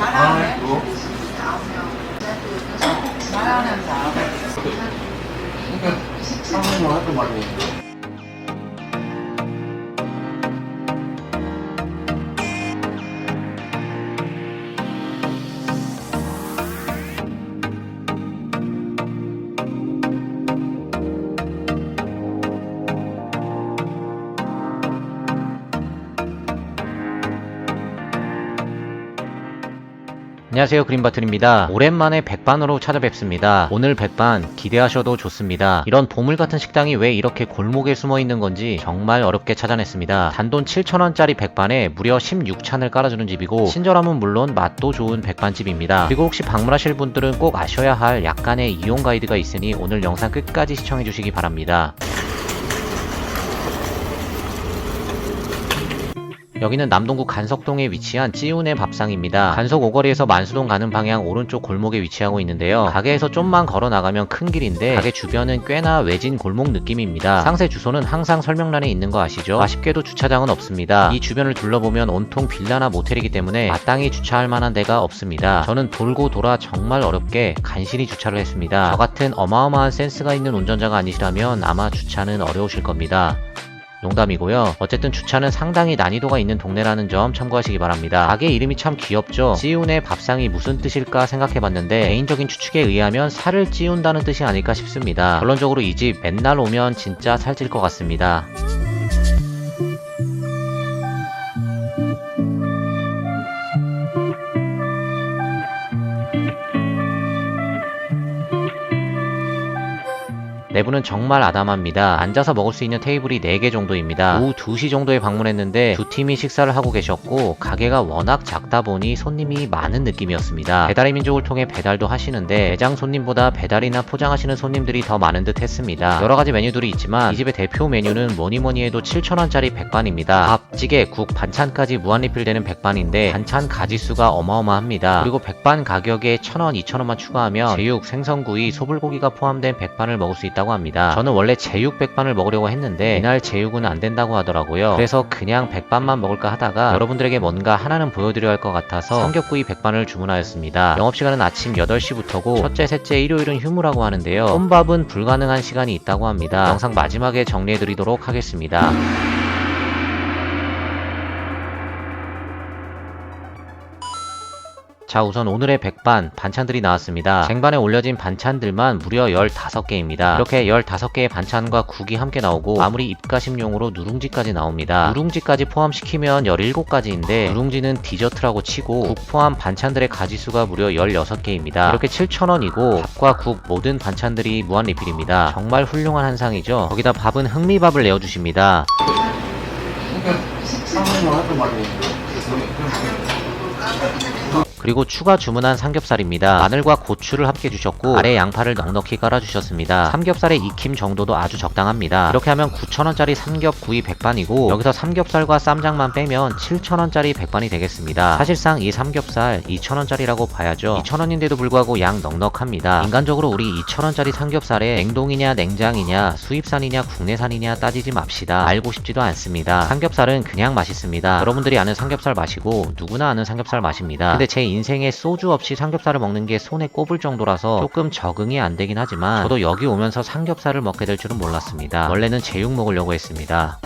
아, 또? 말하는 사 그러니까 상황을 할거 말이에요. 안녕하세요 그린바틀입니다. 오랜만에 백반으로 찾아뵙습니다. 오늘 백반 기대하셔도 좋습니다. 이런 보물같은 식당이 왜 이렇게 골목에 숨어있는 건지 정말 어렵게 찾아냈습니다. 단돈 7천원짜리 백반에 무려 16찬을 깔아주는 집이고 친절함은 물론 맛도 좋은 백반집입니다. 그리고 혹시 방문하실 분들은 꼭 아셔야 할 약간의 이용 가이드가 있으니 오늘 영상 끝까지 시청해주시기 바랍니다 여기는 남동구 간석동에 위치한 찌운의 밥상입니다. 간석 오거리에서 만수동 가는 방향 오른쪽 골목에 위치하고 있는데요. 가게에서 좀만 걸어 나가면 큰 길인데 가게 주변은 꽤나 외진 골목 느낌입니다. 상세 주소는 항상 설명란에 있는 거 아시죠? 아쉽게도 주차장은 없습니다. 이 주변을 둘러보면 온통 빌라나 모텔이기 때문에 마땅히 주차할 만한 데가 없습니다. 저는 돌고 돌아 정말 어렵게 간신히 주차를 했습니다. 저 같은 어마어마한 센스가 있는 운전자가 아니시라면 아마 주차는 어려우실 겁니다. 농담이고요. 어쨌든 주차는 상당히 난이도가 있는 동네라는 점 참고하시기 바랍니다. 가게 이름이 참 귀엽죠? 찌운의 밥상이 무슨 뜻일까 생각해봤는데 개인적인 추측에 의하면 살을 찌운다는 뜻이 아닐까 싶습니다. 결론적으로 이 집 맨날 오면 진짜 살찔 것 같습니다. 내부는 정말 아담합니다. 앉아서 먹을 수 있는 테이블이 4개 정도입니다. 오후 2시 정도에 방문했는데 두 팀이 식사를 하고 계셨고 가게가 워낙 작다 보니 손님이 많은 느낌이었습니다. 배달의 민족을 통해 배달도 하시는데 매장 손님보다 배달이나 포장하시는 손님들이 더 많은 듯 했습니다. 여러 가지 메뉴들이 있지만 이 집의 대표 메뉴는 뭐니뭐니 해도 7,000원짜리 백반입니다. 밥, 찌개, 국, 반찬까지 무한 리필되는 백반인데 반찬 가지수가 어마어마합니다. 그리고 백반 가격에 1,000원, 2,000원만 추가하면 제육, 생선구이, 소불고기가 포함된 백반을 먹을 수 있다고 합니다. 저는 원래 제육 백반을 먹으려고 했는데 이날 제육은 안 된다고 하더라고요. 그래서 그냥 백반만 먹을까 하다가 여러분들에게 뭔가 하나는 보여드려야 할 것 같아서 삼겹구이 백반을 주문하였습니다. 영업시간은 아침 8시부터고 첫째, 셋째, 일요일은 휴무라고 하는데요. 혼밥은 불가능한 시간이 있다고 합니다. 영상 마지막에 정리해드리도록 하겠습니다. 자 우선 오늘의 백반 반찬들이 나왔습니다. 쟁반에 올려진 반찬들만 무려 15개입니다. 이렇게 15개의 반찬과 국이 함께 나오고 마무리 입가심용으로 누룽지까지 나옵니다. 누룽지까지 포함시키면 17가지인데 누룽지는 디저트라고 치고 국 포함 반찬들의 가지수가 무려 16개입니다. 이렇게 7,000원이고 밥과 국 모든 반찬들이 무한 리필입니다. 정말 훌륭한 한상이죠. 거기다 밥은 흑미밥을 내어주십니다. 그리고 추가 주문한 삼겹살입니다. 마늘과 고추를 함께 주셨고 아래 양파를 넉넉히 깔아주셨습니다. 삼겹살의 익힘 정도도 아주 적당합니다. 이렇게 하면 9,000원짜리 삼겹구이 백반이고 여기서 삼겹살과 쌈장만 빼면 7,000원짜리 백반이 되겠습니다. 사실상 이 삼겹살 2,000원짜리라고 봐야죠. 2,000원인데도 불구하고 양 넉넉합니다. 인간적으로 우리 2,000원짜리 삼겹살에 냉동이냐 냉장이냐 수입산이냐 국내산이냐 따지지 맙시다. 알고 싶지도 않습니다. 삼겹살은 그냥 맛있습니다. 여러분들이 아는 삼겹살 맛이고 누구나 아는 삼겹살 맛입니다. 근데 제 인생에 소주 없이 삼겹살을 먹는 게 손에 꼽을 정도라서 조금 적응이 안 되긴 하지만 저도 여기 오면서 삼겹살을 먹게 될 줄은 몰랐습니다. 원래는 제육 먹으려고 했습니다.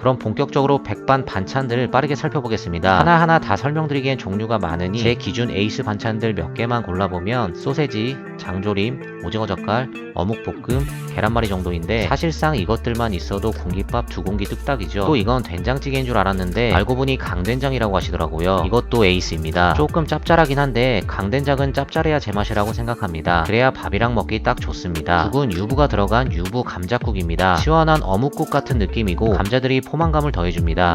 그럼 본격적으로 백반 반찬들 빠르게 살펴보겠습니다. 하나하나 다 설명드리기엔 종류가 많으니 제 기준 에이스 반찬들 몇 개만 골라보면 소세지, 장조림, 오징어 젓갈, 어묵볶음, 계란말이 정도인데 사실상 이것들만 있어도 공깃밥 두 공기 뚝딱이죠. 또 이건 된장찌개인 줄 알았는데 알고 보니 강된장이라고 하시더라고요. 이것도 에이스입니다. 조금 짭짤하긴 한데 강된장은 짭짤해야 제맛이라고 생각합니다. 그래야 밥이랑 먹기 딱 좋습니다. 국은 유부가 들어간 유부 감자국입니다. 시원한 어묵국 같은 느낌이고 감자들이 포만감을 더해줍니다.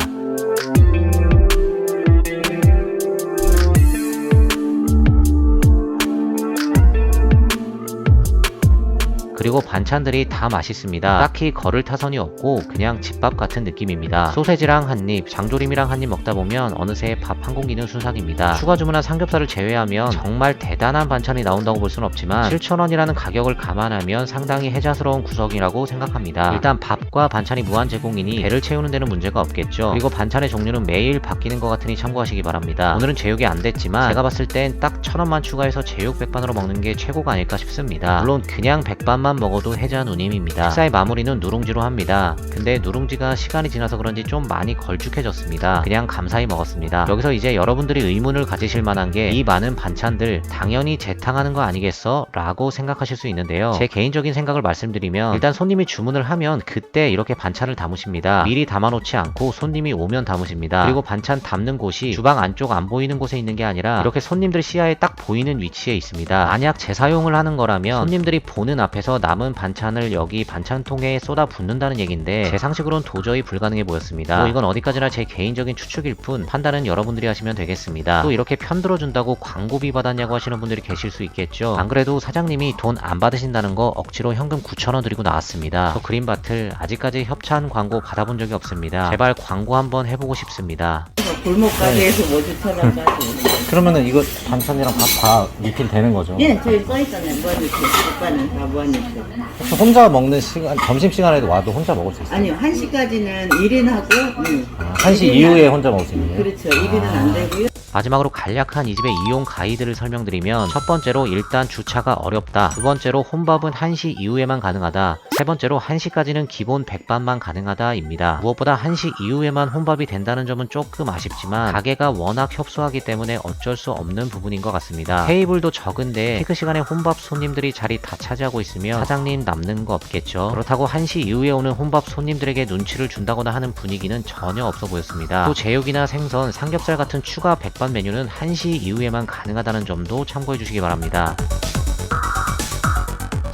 그리고 반찬들이 다 맛있습니다. 딱히 걸을 타선이 없고 그냥 집밥 같은 느낌입니다. 소세지랑 한 입, 장조림이랑 한 입 먹다 보면 어느새 밥 한 공기는 순삭입니다. 추가 주문한 삼겹살을 제외하면 정말 대단한 반찬이 나온다고 볼 수는 없지만 7,000원이라는 가격을 감안하면 상당히 혜자스러운 구석이라고 생각합니다. 일단 밥과 반찬이 무한 제공이니 배를 채우는 데는 문제가 없겠죠. 그리고 반찬의 종류는 매일 바뀌는 것 같으니 참고하시기 바랍니다. 오늘은 제육이 안 됐지만 제가 봤을 땐 딱 1,000원만 추가해서 제육 백반으로 먹는 게 최고가 아닐까 싶습니다. 물론 그냥 백반만 먹어도 혜자 누님입니다. 식사의 마무리는 누룽지로 합니다. 근데 누룽지가 시간이 지나서 그런지 좀 많이 걸쭉해졌습니다. 그냥 감사히 먹었습니다. 여기서 이제 여러분들이 의문을 가지실 만한 게 이 많은 반찬들 당연히 재탕하는 거 아니겠어? 라고 생각하실 수 있는데요. 제 개인적인 생각을 말씀드리면 일단 손님이 주문을 하면 그때 이렇게 반찬을 담으십니다. 미리 담아놓지 않고 손님이 오면 담으십니다. 그리고 반찬 담는 곳이 주방 안쪽 안 보이는 곳에 있는 게 아니라 이렇게 손님들 시야에 딱 보이는 위치에 있습니다. 만약 재사용을 하는 거라면 손님들이 보는 앞에서 남은 반찬을 여기 반찬통에 쏟아 붓는다는 얘긴데 제 상식으로는 도저히 불가능해 보였습니다. 뭐 이건 어디까지나 제 개인적인 추측일 뿐 판단은 여러분들이 하시면 되겠습니다. 또 이렇게 편들어준다고 광고비 받았냐고 하시는 분들이 계실 수 있겠죠. 안 그래도 사장님이 돈 안 받으신다는 거 억지로 현금 9천원 드리고 나왔습니다. 저 그린바틀 아직까지 협찬 광고 받아본 적이 없습니다. 제발 광고 한번 해보고 싶습니다. 골목 가게에서 뭐 주차장까지. 그러면은 이거 반찬이랑 밥 다 리필 되는 거죠? 예, 저기 써있잖아요. 무한리필. 오빠는 다 무한리필. 혹시 혼자 먹는 시간, 점심 시간에도 와도 혼자 먹을 수 있어요? 아니요, 1시까지는 1인하고, 음. 아, 1시 이후에 혼자 먹을 수 있는 거예요? 그렇죠. 1인은 안 되고요. 마지막으로 간략한 이 집의 이용 가이드를 설명드리면 첫 번째로 일단 주차가 어렵다. 두 번째로 혼밥은 1시 이후에만 가능하다. 세 번째로 1시까지는 기본 백반만 가능하다입니다. 무엇보다 1시 이후에만 혼밥이 된다는 점은 조금 아쉽지만 가게가 워낙 협소하기 때문에 어쩔 수 없는 부분인 것 같습니다. 테이블도 적은데 피크 시간에 혼밥 손님들이 자리 다 차지하고 있으면 사장님 남는 거 없겠죠. 그렇다고 1시 이후에 오는 혼밥 손님들에게 눈치를 준다거나 하는 분위기는 전혀 없어 보였습니다. 또 제육이나 생선, 삼겹살 같은 추가 백반 메뉴는 1시 이후에만 가능하다는 점도 참고해 주시기 바랍니다.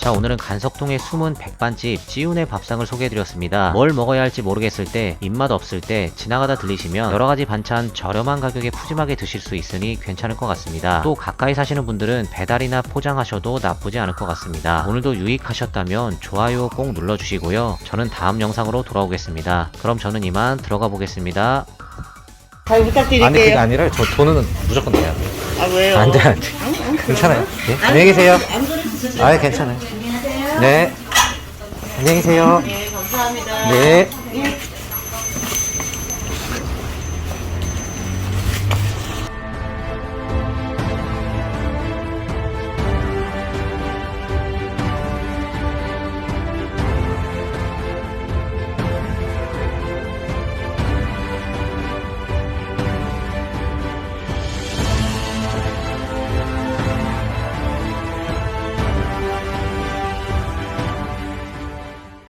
자 오늘은 간석동의 숨은 백반집 지훈의 밥상을 소개해드렸습니다. 뭘 먹어야 할지 모르겠을 때 입맛 없을 때 지나가다 들리시면 여러가지 반찬 저렴한 가격에 푸짐하게 드실 수 있으니 괜찮을 것 같습니다. 또 가까이 사시는 분들은 배달이나 포장하셔도 나쁘지 않을 것 같습니다. 오늘도 유익하셨다면 좋아요 꼭 눌러주시고요. 저는 다음 영상으로 돌아오겠습니다. 그럼 저는 이만 들어가 보겠습니다. 잘 부탁드릴게요. 아니, 그게 아니라 저 돈은 무조건 내야 돼요. 아, 왜요? 안 돼, 안 돼. 괜찮아요. 예? 안녕히 계세요. 안 그래도 아, 괜찮아요. 네. 안녕히 계세요. 네, 감사합니다. 네. 예.